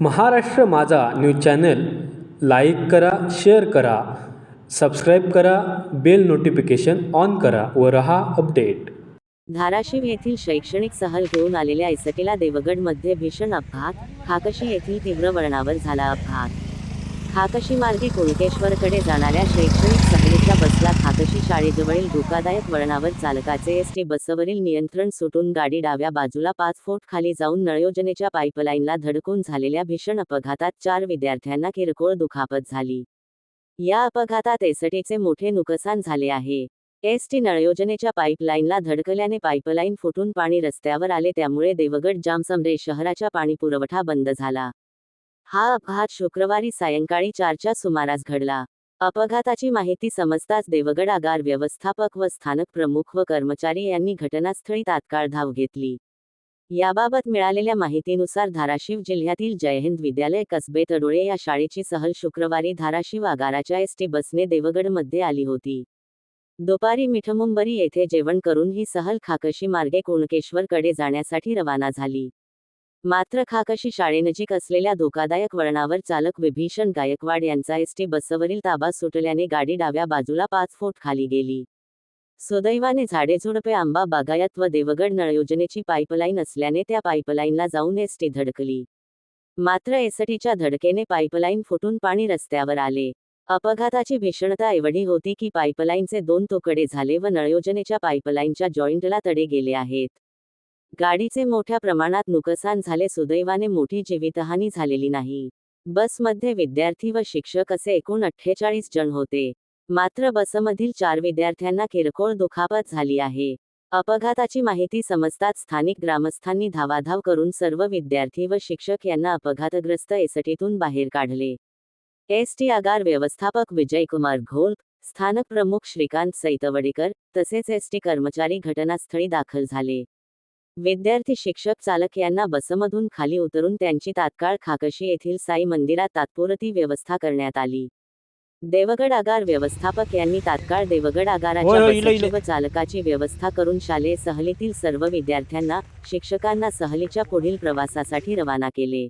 Maharashtra Majha news channel like करा share करा subscribe करा बेल नोटिफिकेशन ऑन करा व रहा अपडेट. धाराशिव येथील शैक्षणिक सहल घेऊन आलेल्या ऐसकेला देवगडमध्ये भीषण अपघात खाकशी येथील तीव्र वळणावर झाला अपघात. खाकशी मार्गे कुणकेश्वरकडे जाणाऱ्या शैक्षणिक सहलीच्या बसला खाकशी शाळेजवळील धोकादायक वळणावर चालकाचे एस टी बसवरील नियंत्रण सुटून गाडी डाव्या बाजूला पाच फूट खाली जाऊन नळयोजनेच्या पाईपलाईनला धडकून झालेल्या भीषण अपघातात चार विद्यार्थ्यांना किरकोळ दुखापत झाली. या अपघातात एसटीचे मोठे नुकसान झाले आहे. एस टी नळयोजनेच्या पाईपलाईनला धडकल्याने पाईपलाईन फुटून पाणी रस्त्यावर आले त्यामुळे देवगड जामसमरे शहराच्या पाणीपुरवठा बंद झाला. हा अपघात शुक्रवारी सायंकाळी चारच्या सुमारास घडला. अपघाताची माहिती समजताच देवगड आगार व्यवस्थापक व स्थानक प्रमुख व कर्मचारी यांनी घटनास्थळी तात्काळ धाव घेतली. याबाबत मिळालेल्या माहितीनुसार धाराशिव जिल्ह्यातील जयहिंद विद्यालय कसबे तडोळे या शाळेची सहल शुक्रवारी धाराशिव आगाराच्या एस टी बसने देवगडमध्ये आली होती. दुपारी मिठमुंबरी येथे जेवण करून ही सहल खाकशी मार्गे कुणकेश्वरकडे जाण्यासाठी रवाना झाली. मात्र खाकशी शाळेनजीक असलेल्या धोकादायक वळणावर चालक विभीषण गायकवाड यांचा एसटी बसवरील ताबा सुटल्याने गाडी डाव्या बाजूला पाच फूट खाली गेली. सुदैवाने झाडेझुडपे आंबा बागायत व देवगड नळयोजनेची पाईपलाईन असल्याने त्या पाईपलाईनला जाऊन एसटी धडकली. मात्र एसटीच्या धडकेने पाईपलाईन फुटून पाणी रस्त्यावर आले. अपघाताची भीषणता एवढी होती की पाईपलाईनचे दोन तुकडे झाले व नळयोजनेच्या पाईपलाईनच्या जॉईंटला तडे गेले आहेत. गाडीचे मोठ्या प्रमाणात नुकसान झाले सुदैवाने मोठी जीवितहानी झालेली नाही. बसमध्ये विद्यार्थी व शिक्षक असे एकूण अठ्ठेचाळीस जण होते. मात्र बसमधील चार विद्यार्थ्यांना किरकोळ दुखापत झाली आहे. अपघाताची माहिती समजताच स्थानिक ग्रामस्थांनी धावाधाव करून सर्व विद्यार्थी व शिक्षक यांना अपघातग्रस्त एसटीतून बाहेर काढले. एस टी आगार व्यवस्थापक विजयकुमार घोल स्थानक प्रमुख श्रीकांत सैतवडेकर तसेच एस टी कर्मचारी घटनास्थळी दाखल झाले. विद्यार्थी शिक्षक चालक यांना बसमधून खाली उतरून त्यांची तात्काळ खाकशी येथील साई मंदिरात तात्पुरती व्यवस्था करण्यात आली देवगड आगार व्यवस्थापक यांनी तात्काळ देवगड आगाराच्या. व चालकाची व्यवस्था करून शालेय सहलीतील सर्व विद्यार्थ्यांना शिक्षकांना सहलीच्या पुढील प्रवासासाठी रवाना केले